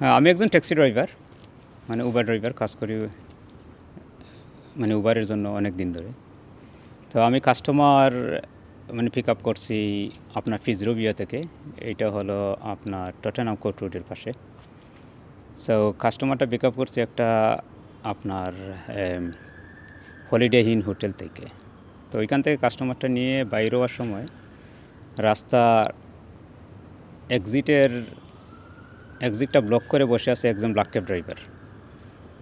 হ্যাঁ, আমি একজন ট্যাক্সি ড্রাইভার। মানে উবার ড্রাইভার কাজ করি মানে উবারের জন্য অনেক দিন ধরে। তো আমি কাস্টমার মানে পিক আপ করছি আপনার ফিজরোবিয়া থেকে। এইটা হলো আপনার টটেনাম কোর্ট রোডের পাশে। সো কাস্টমারটা পিক আপ করছি একটা আপনার হলিডে ইন হোটেল থেকে। তো ওইখান থেকে কাস্টমারটা নিয়ে বাইরে হওয়ার সময় রাস্তা এক্সিটের এক্সিটটা ব্লক করে বসে আছে একজন ব্ল্যাক ক্যাব ড্রাইভার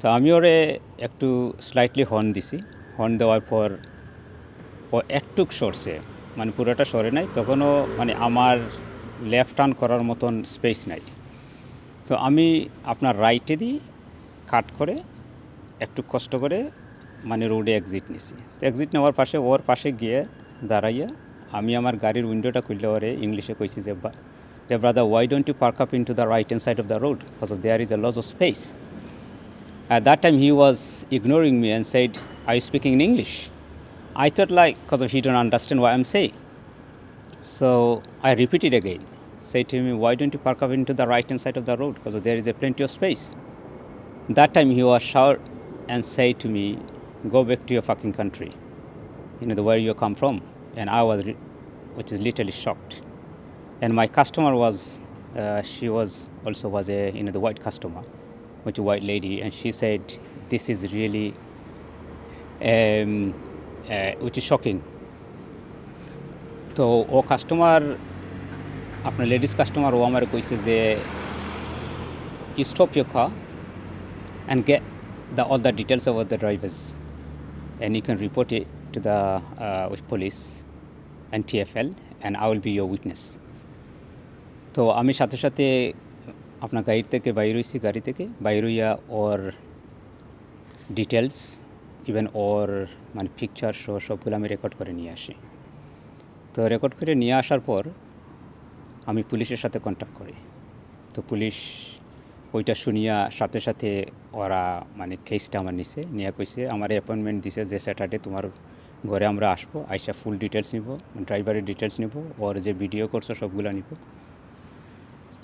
তো আমি ওরে একটু স্লাইটলি হর্ন দিছি। হর্ন দেওয়ার পর ও একটুক সরছে মানে পুরোটা সরে নাই, তখনও মানে আমার লেফট টার্ন করার মতন স্পেস নাই। তো আমি আপনার রাইটে দিই কাট করে, একটু কষ্ট করে মানে রোডে এক্সিট নিছি। তো এক্সিট নেওয়ার পাশে, ওর পাশে গিয়ে দাঁড়াইয়া আমি আমার গাড়ির উইন্ডোটা খুললে ওরে ইংলিশে কইছি যে Dear brother, why don't you park up into the right hand side of the road? Because there is a lot of space. At that time, he was ignoring me and said, are you speaking in English? I thought like, because he don't understand what I'm saying. So I repeated again. Say to him, why don't you park up into the right hand side of the road? Because there is a plenty of space. That time he was shout and say to me, go back to your fucking country, you know, the where you come from. And I was, which is literally shocked. And my customer was, uh, she was also was a you know the white customer, which a white lady, and she said, "This is really, um, uh, which is shocking." তো ও customer আপনার ladies customer ও আমার কইছে যে you stop your car and get the, all the details about the drivers and you can report it to the uh, police and TFL and I will be your witness. তো আমি সাথে সাথে আপনার গাড়ি থেকে বাইর হয়েছি গাড়ি থেকে বাইর হইয়া ওর ডিটেলস ইভেন ওর মানে পিকচার শো সবগুলো আমি রেকর্ড করে নিয়ে আসি। তো রেকর্ড করে নিয়ে আসার পর আমি পুলিশের সাথে কন্ট্যাক্ট করি। তো পুলিশ ওইটা শুনিয়া সাথে সাথে ওরা মানে কেসটা আমার নিছে, নিয়ে কইছে, আমার অ্যাপয়েন্টমেন্ট দিছে যে স্যাটারডে তোমার ঘরে আমরা আসব, আইসা ফুল ডিটেলস নিব ড্রাইভারের ডিটেলস নিব, ওর যে ভিডিও করছ সবগুলো নিব।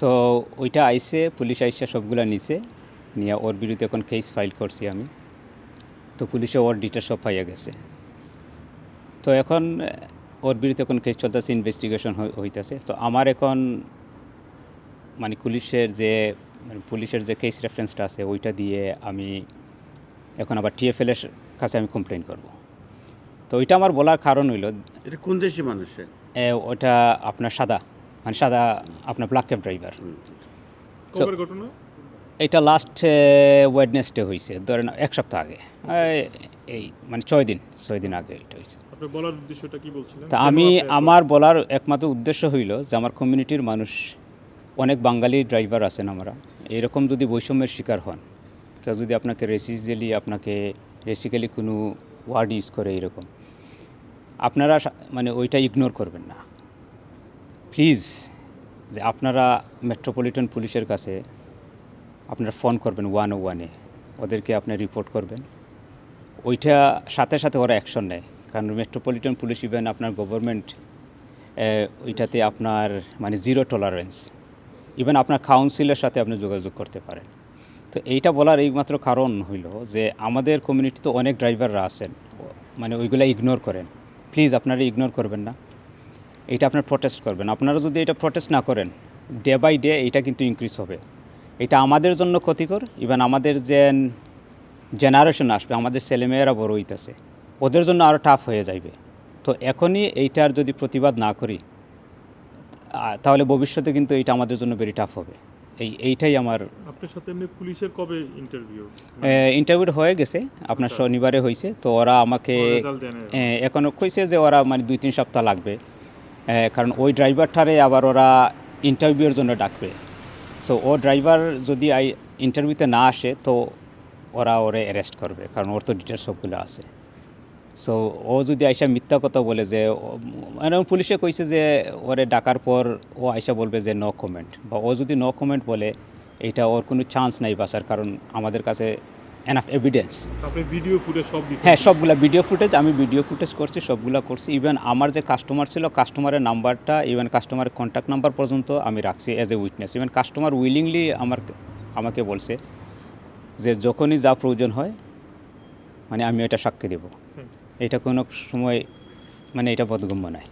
তো ওইটা আইসে পুলিশ আইসা সবগুলো নিছে নিয়ে ওর বিরুদ্ধে এখন কেস ফাইল করছি আমি। তো পুলিশে ওর ডিটেলস সব পাইয়া গেছে। তো এখন ওর বিরুদ্ধে এখন কেস চলতেছে ইনভেস্টিগেশন হইতেছে। তো আমার এখন মানে পুলিশের যে মানে পুলিশের যে কেস রেফারেন্সটা আছে ওইটা দিয়ে আমি এখন আবার টিএফএল এর কাছে আমি কমপ্লেন করব। তো ওইটা আমার বলার কারণ হইল এটা কোন দেশি মানুষের? এ, ওটা আপনার সাদা। মানে সাদা আপনার ব্ল্যাক ক্যাব ড্রাইভার এটা লাস্ট ওয়েডনেসডে হয়েছে ধরেন এক সপ্তাহ আগে। এই- এই মানে ছয় দিন ছয় দিন আগে এটা হয়েছে আপনি বলার উদ্দেশ্যটা কি বলছিলেন? তা আমি আমার বলার একমাত্র উদ্দেশ্য হইল যে আমার কমিউনিটির মানুষ অনেক বাঙালি ড্রাইভার আছেন আমরা। এরকম যদি বৈষম্যের শিকার হন কেউ যদি আপনাকে রেসিক্যালি আপনাকে রেসিক্যালি কোনো ওয়ার্ড ইউজ করে এরকম আপনারা মানে ওইটা ইগনোর করবেন না। প্লিজ যে আপনারা মেট্রোপলিটন পুলিশের কাছে আপনারা ফোন করবেন ওয়ান ও ওয়ানে ওদেরকে আপনি রিপোর্ট করবেন। ওইটা সাথে সাথে ওরা অ্যাকশন নেয়। কারণ মেট্রোপলিটন পুলিশ ইভেন আপনার গভর্নমেন্ট ওইটাতে আপনার মানে জিরো টলারেন্স ইভেন আপনার কাউন্সিলের সাথে আপনি যোগাযোগ করতে পারেন। তো এইটা বলার এইমাত্র কারণ হইল যে আমাদের কমিউনিটিতে অনেক ড্রাইভাররা আছেন। মানে ওইগুলা ইগনোর করেন। প্লিজ আপনারা ইগনোর করবেন না। এটা আপনার প্রটেস্ট করবেন। আপনারা যদি এটা প্রটেস্ট না করেন ডে বাই ডে এটা কিন্তু ইনক্রিজ হবে। এটা আমাদের জন্য ক্ষতিকর ইভেন আমাদের যে জেনারেশন আসবে আমাদের ছেলেমেয়েরা বড় হইতেছে। ওদের জন্য আরও টাফ হয়ে যাইবে। তো এখনই এইটার যদি প্রতিবাদ না করি তাহলে ভবিষ্যতে কিন্তু এইটা আমাদের জন্য ভেরি টাফ হবে। এই এইটাই আমার আপনার সাথে এমনি পুলিশের কবে ইন্টারভিউ ইন্টারভিউ হয়ে গেছে আপনার আচ্ছা। শনিবারে হয়েছে তো ওরা আমাকে এখনও কইছে যে ওরা মানে দুই তিন সপ্তাহ লাগবে। কারণ ওই ড্রাইভারটারে আবার ওরা ইন্টারভিউর জন্য ডাকবে। সো ও ড্রাইভার যদি আই ইন্টারভিউতে না আসে, তো ওরা ওরে অ্যারেস্ট করবে, কারণ ওর তো ডিটেলস সবগুলো আছে। সো ও যদি আইসা মিথ্যা কথা বলে যে মানে পুলিশে কইছে যে, ওরে ডাকার পর ও আইসা বলবে যে নো কমেন্ট বা ও যদি নো কমেন্ট বলে এটা ওর কোনো চান্স নাই বাসার কারণ আমাদের কাছে এনাফ এভিডেন্স ভিডিও ফুটেজ সব হ্যাঁ সবগুলা ভিডিও ফুটেজ আমি ভিডিও ফুটেজ করছি সবগুলা করছি। ইভেন আমার যে কাস্টমার ছিল কাস্টমারের নাম্বারটা ইভেন কাস্টমারের কন্ট্যাক্ট নাম্বার পর্যন্ত আমি রাখছি as a witness even customer willingly আমার আমাকে বলছে যে যখনই যা প্রয়োজন হয় মানে আমি এটা সাক্ষী দেব। এটা কোনো সময় মানে এটা বোধগম্য নয়।